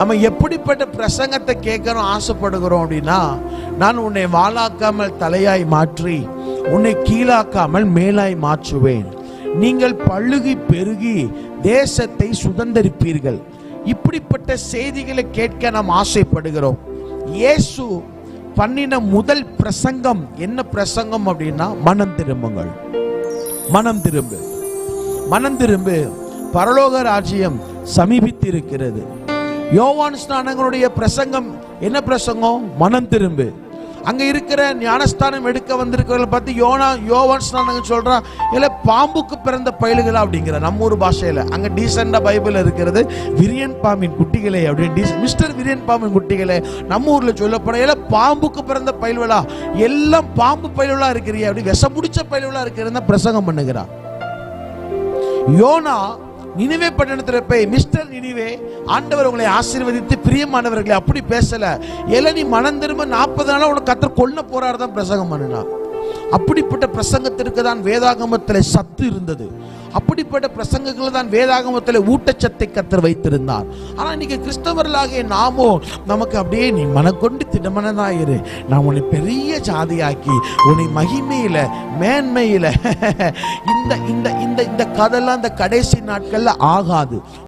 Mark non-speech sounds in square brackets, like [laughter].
நம்ம எப்படிப்பட்ட பிரசங்கத்தை கேட்கணும் ஆசைப்படுகிறோம் அப்படின்னா நான் உன்னை வாழாக்காமல் தலையாய் மாற்றி உன்னை கீழாக்காமல் மேலாய் மாற்றுவேன். நீங்கள் பழுகி பெருகி தேசத்தை சுதந்தரிப்பீர்கள். இப்படிப்பட்ட செய்திகளை கேட்க நாம் ஆசைப்படுகிறோம். இயேசு பண்ணின முதல் பிரசங்கம் என்ன பிரசங்கம் அப்படின்னா மனம் திரும்புங்கள். மனம் திரும்பு. மனம் திரும்பு. பரலோக ராஜ்யம் சமீபித்திருக்கிறது. யோவான் ஸ்நானங்களுடைய பிரசங்கம் என்ன பிரசங்கம்? மனம் திரும்பு. அங்க இருக்கிற ஞானஸ்தானம் எடுக்க வந்திருக்கிறவங்களை பார்த்து யோனா யோவான் ஸ்நானங்கள் சொல்றான் இல்ல பாம்புக்கு பிறந்த பயலுகளா? அப்படிங்கிற நம்ம ஊர் பாஷையில. அங்க டீசெண்டா பைபிள் இருக்கிறது. விரியன் பாம்பின் குட்டிகளே அப்படின்னு மிஸ்டர் விரியன் பாம்பின் குட்டிகளே நம்ம ஊர்ல சொல்லப்பட இல்ல பாம்புக்கு பிறந்த பயல்களா? எல்லாம் பாம்பு பயல்களா இருக்கிறீ அப்படி விஷம் பிடிச்ச பயல்களா இருக்கிறதா பிரசங்கம் பண்ணுகிறான் யோனா நினைவே பட்டணத்தில் போய் மிஸ்டர் நினைவே ஆண்டவர் உங்களை ஆசீர்வதித்து பிரியமானவர்களை அப்படி பேசல. ஏல நீ மனம் திரும்ப நாற்பது நாளாக உனக்கு கத்தர் கொல்ல போறாரு தான் பிரசங்கம் பண்ணினா அப்படிப்பட்ட பிரசங்கத்திற்கு தான் வேதாகமத்தில் சத்து இருந்தது. அப்படிப்பட்ட பிரசங்கங்களை தான் வேதாகமத்தில் ஊட்டச்சத்தை கத்தர் வைத்திருந்தார். ஆனா இன்னைக்கு கிறிஸ்தவர்களாகிய நாமோ நமக்கு அப்படியே நீ மனக்கொண்டு திடமனதாயிரு. நான் உன்னை பெரிய ஜாதியாக்கி உன்னை மகிமையில மேன்மையில [laughs] இந்த இந்த இந்த இந்த கதெல்லாம் இந்த கடைசி நாட்கள்ல ஆகாது.